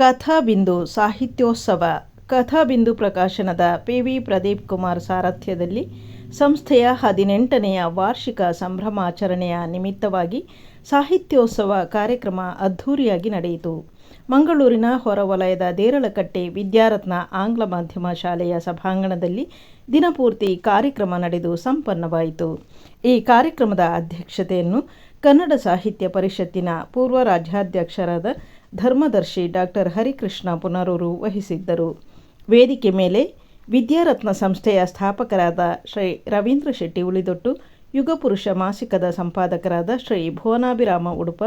ಕಥಾಬಿಂದು ಸಾಹಿತ್ಯೋತ್ಸವ. ಕಥಾಬಿಂದು ಪ್ರಕಾಶನದ P V Pradeep Kumar ಸಾರಥ್ಯದಲ್ಲಿ ಸಂಸ್ಥೆಯ ಹದಿನೆಂಟನೆಯ ವಾರ್ಷಿಕ ಸಂಭ್ರಮಾಚರಣೆಯ ನಿಮಿತ್ತವಾಗಿ ಸಾಹಿತ್ಯೋತ್ಸವ ಕಾರ್ಯಕ್ರಮ ಅದ್ಧೂರಿಯಾಗಿ ನಡೆಯಿತು. ಮಂಗಳೂರಿನ ಹೊರವಲಯದ ದೇರಳಕಟ್ಟೆ ವಿದ್ಯಾರತ್ನ ಆಂಗ್ಲ ಮಾಧ್ಯಮ ಶಾಲೆಯ ಸಭಾಂಗಣದಲ್ಲಿ ದಿನಪೂರ್ತಿ ಕಾರ್ಯಕ್ರಮ ನಡೆದು ಸಂಪನ್ನವಾಯಿತು. ಈ ಕಾರ್ಯಕ್ರಮದ ಅಧ್ಯಕ್ಷತೆಯನ್ನು ಕನ್ನಡ ಸಾಹಿತ್ಯ ಪರಿಷತ್ತಿನ ಪೂರ್ವ ರಾಜ್ಯಾಧ್ಯಕ್ಷರಾದ ಧರ್ಮದರ್ಶಿ ಡಾಕ್ಟರ್ ಹರಿಕೃಷ್ಣ ಪುನರೂರು ವಹಿಸಿದ್ದರು. ವೇದಿಕೆ ಮೇಲೆ ವಿದ್ಯಾರತ್ನ ಸಂಸ್ಥೆಯ ಸ್ಥಾಪಕರಾದ ಶ್ರೀ ರವೀಂದ್ರ ಶೆಟ್ಟಿ ಉಳಿದೊಟ್ಟು ಯುಗಪುರುಷ ಮಾಸಿಕದ ಸಂಪಾದಕರಾದ ಶ್ರೀ ಭುವನಾಭಿರಾಮ ಉಡುಪ,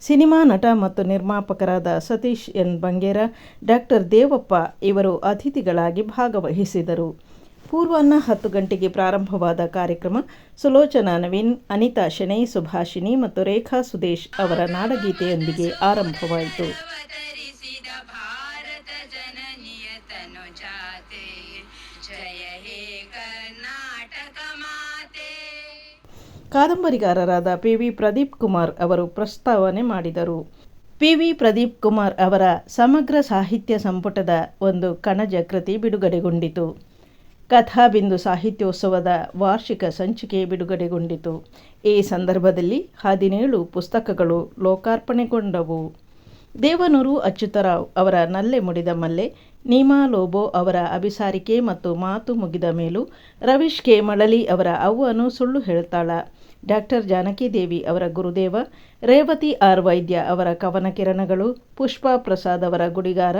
ಸಿನಿಮಾ ನಟ ಮತ್ತು ನಿರ್ಮಾಪಕರಾದ ಸತೀಶ್ ಎನ್ ಬಂಗೇರ, ಡಾಕ್ಟರ್ ದೇವಪ್ಪ ಇವರು ಅತಿಥಿಗಳಾಗಿ ಭಾಗವಹಿಸಿದರು. ಪೂರ್ವಾಹ್ನ ಹತ್ತು ಗಂಟೆಗೆ ಪ್ರಾರಂಭವಾದ ಕಾರ್ಯಕ್ರಮ ಸುಲೋಚನಾ ನವೀನ್, ಅನಿತಾ ಶೆಣೈ, ಸುಭಾಷಿಣಿ ಮತ್ತು ರೇಖಾ ಸುದೇಶ್ ಅವರ ನಾಡಗೀತೆಯೊಂದಿಗೆ ಆರಂಭವಾಯಿತು. ಕಾದಂಬರಿಗಾರರಾದ ಪಿ ವಿ ಪ್ರದೀಪ್ ಕುಮಾರ್ ಅವರು ಪ್ರಸ್ತಾವನೆ ಮಾಡಿದರು. ಪಿ ವಿ ಪ್ರದೀಪ್ ಕುಮಾರ್ ಅವರ ಸಮಗ್ರ ಸಾಹಿತ್ಯ ಸಂಪುಟದ ಒಂದು ಕಣಜ ಕೃತಿ ಬಿಡುಗಡೆಗೊಂಡಿತು. ಕಥಾಬಿಂದು ಸಾಹಿತ್ಯೋತ್ಸವದ ವಾರ್ಷಿಕ ಸಂಚಿಕೆ ಬಿಡುಗಡೆಗೊಂಡಿತು. ಈ ಸಂದರ್ಭದಲ್ಲಿ ಹದಿನೇಳು ಪುಸ್ತಕಗಳು ಲೋಕಾರ್ಪಣೆಗೊಂಡವು. ದೇವನೂರು ಅಚ್ಯುತರಾವ್ ಅವರ ನಲ್ಲೆ ಮುಡಿದ ಮಲ್ಲೆ, ನೀಮಾ ಲೋಬೋ ಅವರ ಅಭಿಸಾರಿಕೆ ಮತ್ತು ಮಾತು ಮುಗಿದ ಮೇಲೂ ರವೀಶ್ ಕೆ. ಮಳಲಿ ಅವರ ಅವ್ವನು ಸುಳ್ಳು ಹೇಳ್ತಾಳ. ಡಾಕ್ಟರ್ ಜಾನಕಿದೇವಿ ಅವರ ಗುರುದೇವ, ರೇವತಿ ಆರ್ ವೈದ್ಯ ಅವರ ಕವನ ಕಿರಣಗಳು, ಪುಷ್ಪಾ ಪ್ರಸಾದ್ ಅವರ ಗುಡಿಗಾರ,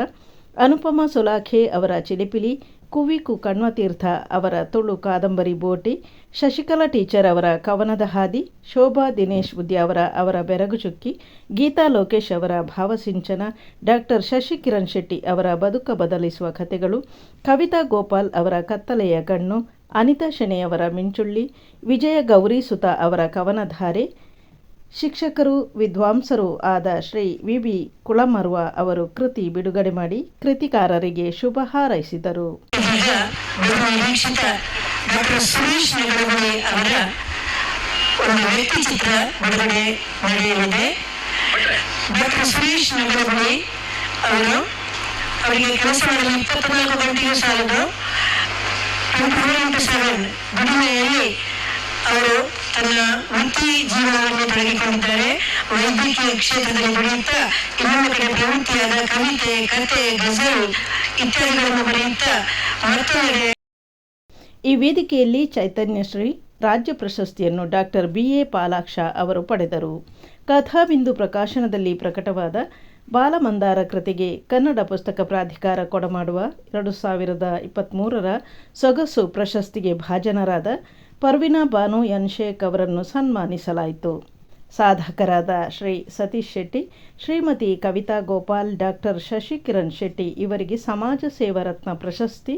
ಅನುಪಮ ಸುಲಾಖೆ ಅವರ ಚಿಲಿಪಿಲಿ ಕುವಿಕು ಕಣ್ವತೀರ್ಥ ಅವರ ತುಳು ಕಾದಂಬರಿ ಬೋಟಿ, ಶಶಿಕಲಾ ಟೀಚರ್ ಅವರ ಕವನದ ಹಾದಿ, ಶೋಭಾ ದಿನೇಶ್ ಉದ್ಯಾವರ ಅವರ ಬೆರಗು ಚುಕ್ಕಿ, ಗೀತಾ ಲೋಕೇಶ್ ಅವರ ಭಾವಸಿಂಚನ, ಡಾಕ್ಟರ್ ಶಶಿಕಿರಣ್ ಶೆಟ್ಟಿ ಅವರ ಬದುಕ ಬದಲಿಸುವ ಕಥೆಗಳು, ಕವಿತಾ ಗೋಪಾಲ್ ಅವರ ಕತ್ತಲೆಯ ಕಣ್ಣು, ಅನಿತಾ ಶೆಣೆಯವರ ಮಿಂಚುಳ್ಳಿ, ವಿಜಯ ಗೌರಿ ಸುತ ಅವರ ಕವನಧಾರೆ ಶಿಕ್ಷಕರು, ವಿದ್ವಾಂಸರು ಆದ ಶ್ರೀ ವಿ. ಬಿ. ಕುಳಮರ್ವ ಅವರು ಕೃತಿ ಬಿಡುಗಡೆ ಮಾಡಿ ಕೃತಿಕಾರರಿಗೆ ಶುಭ ಹಾರೈಸಿದರು. ಅವರ ಅವರಿಗೆ ಕೆಲಸ ಮಾಡಲು ಇಪ್ಪತ್ನಾಲ್ಕು ಗಂಟೆಯೂ ಸಾಲದು. ಸೆವೆನ್ ಜೀವನವನ್ನು ತೊಡಗಿಕೊಂಡಿದ್ದಾರೆ ವೈದ್ಯಕೀಯ ಕ್ಷೇತ್ರದಲ್ಲಿ ಬೆಳೆಯುತ್ತಾ ಇನ್ನೊಂದು ಕಡೆ ಪ್ರವೃತ್ತಿಯಾದ ಕವಿತೆ, ಕತೆ, ಗಜಲ್ ಇತ್ಯಾದಿಗಳನ್ನು ಬರೆಯುತ್ತಾ, ಮತ್ತೊಂದೆಡೆ ಈ ವೇದಿಕೆಯಲ್ಲಿ ಚೈತನ್ಯಶ್ರೀ ರಾಜ್ಯ ಪ್ರಶಸ್ತಿಯನ್ನು ಡಾಕ್ಟರ್ ಬಿ. ಎ. ಪಾಲಾಕ್ಷ ಅವರು ಪಡೆದರು. ಕಥಾಬಿಂದು ಪ್ರಕಾಶನದಲ್ಲಿ ಪ್ರಕಟವಾದ ಬಾಲಮಂದಾರ ಕೃತಿಗೆ ಕನ್ನಡ ಪುಸ್ತಕ ಪ್ರಾಧಿಕಾರ ಕೊಡಮಾಡುವ ಎರಡು ಸಾವಿರದ ಇಪ್ಪತ್ತ್ಮೂರರ ಸೊಗಸು ಪ್ರಶಸ್ತಿಗೆ ಭಾಜನರಾದ ಪರ್ವಿನಾ ಬಾನು ಎನ್ ಶೇಖ್ ಅವರನ್ನು ಸನ್ಮಾನಿಸಲಾಯಿತು. ಸಾಧಕರಾದ ಶ್ರೀ ಸತೀಶ್ ಶೆಟ್ಟಿ, ಶ್ರೀಮತಿ ಕವಿತಾ ಗೋಪಾಲ್, ಡಾಕ್ಟರ್ ಶಶಿಕಿರಣ್ ಶೆಟ್ಟಿ ಇವರಿಗೆ ಸಮಾಜ ಸೇವಾ ರತ್ನ ಪ್ರಶಸ್ತಿ,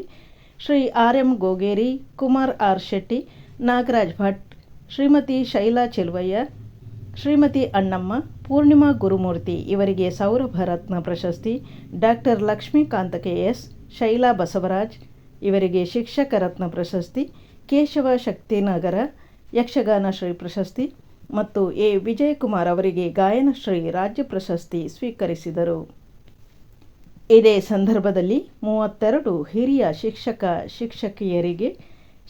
Shri R M Gogeri, Kumar R. Shetty, Nagaraj Bhat, Shrimati Shaila Cheluvayya, Shrimati Annamma, Poornima Gurumurthy ಇವರಿಗೆ ಸೌರಭ ರತ್ನ ಪ್ರಶಸ್ತಿ, doctor Lakshmikanta K S, Shaila Basavaraj ಇವರಿಗೆ ಶಿಕ್ಷಕ ರತ್ನ ಪ್ರಶಸ್ತಿ ಕೇಶವ ಶಕ್ತಿನಗರ, ಯಕ್ಷಗಾನ ಶ್ರೀ ಪ್ರಶಸ್ತಿ ಮತ್ತು ಎ. ವಿಜಯಕುಮಾರ್ ಅವರಿಗೆ ಗಾಯನಶ್ರೀ ರಾಜ್ಯ ಪ್ರಶಸ್ತಿ ಸ್ವೀಕರಿಸಿದರು. ಇದೇ ಸಂದರ್ಭದಲ್ಲಿ ಮೂವತ್ತೆರಡು ಹಿರಿಯ ಶಿಕ್ಷಕ, ಶಿಕ್ಷಕಿಯರಿಗೆ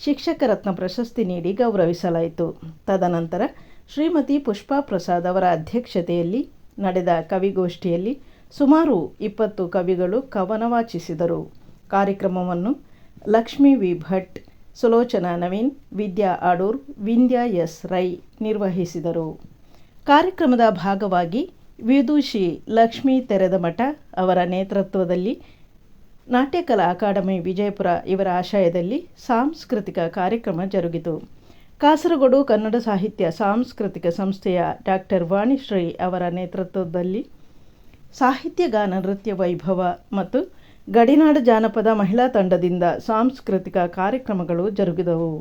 ಶಿಕ್ಷಕ ರತ್ನ ಪ್ರಶಸ್ತಿ ನೀಡಿ ಗೌರವಿಸಲಾಯಿತು. ತದನಂತರ ಶ್ರೀಮತಿ ಪುಷ್ಪಾ ಪ್ರಸಾದ್ ಅವರ ಅಧ್ಯಕ್ಷತೆಯಲ್ಲಿ ನಡೆದ ಕವಿಗೋಷ್ಠಿಯಲ್ಲಿ ಸುಮಾರು ಇಪ್ಪತ್ತು ಕವಿಗಳು ಕವನ ವಾಚಿಸಿದರು. ಕಾರ್ಯಕ್ರಮವನ್ನು ಲಕ್ಷ್ಮೀ ವಿ ಭಟ್ ಸುಲೋಚನಾ ನವೀನ್, ವಿದ್ಯಾ ಆಡೂರ್, ವಿಂದ್ಯಾ ಎಸ್ ರೈ ನಿರ್ವಹಿಸಿದರು. ಕಾರ್ಯಕ್ರಮದ ಭಾಗವಾಗಿ ವಿದುಷಿ ಲಕ್ಷ್ಮೀ ತೆರೆದಮಠ ಅವರ ನೇತೃತ್ವದಲ್ಲಿ ನಾಟ್ಯಕಲಾ ಅಕಾಡೆಮಿ ವಿಜಯಪುರ ಇವರ ಆಶಯದಲ್ಲಿ ಸಾಂಸ್ಕೃತಿಕ ಕಾರ್ಯಕ್ರಮ ಜರುಗಿತು. ಕಾಸರಗೋಡು ಕನ್ನಡ ಸಾಹಿತ್ಯ ಸಾಂಸ್ಕೃತಿಕ ಸಂಸ್ಥೆಯ ಡಾಕ್ಟರ್ ವಾಣಿಶ್ರೀ ಅವರ ನೇತೃತ್ವದಲ್ಲಿ ಸಾಹಿತ್ಯ ಗಾನ ನೃತ್ಯ ವೈಭವ ಮತ್ತು ಗಡಿನಾಡ ಜಾನಪದ ಮಹಿಳಾ ತಂಡದಿಂದ ಸಾಂಸ್ಕೃತಿಕ ಕಾರ್ಯಕ್ರಮಗಳು ಜರುಗಿದವು.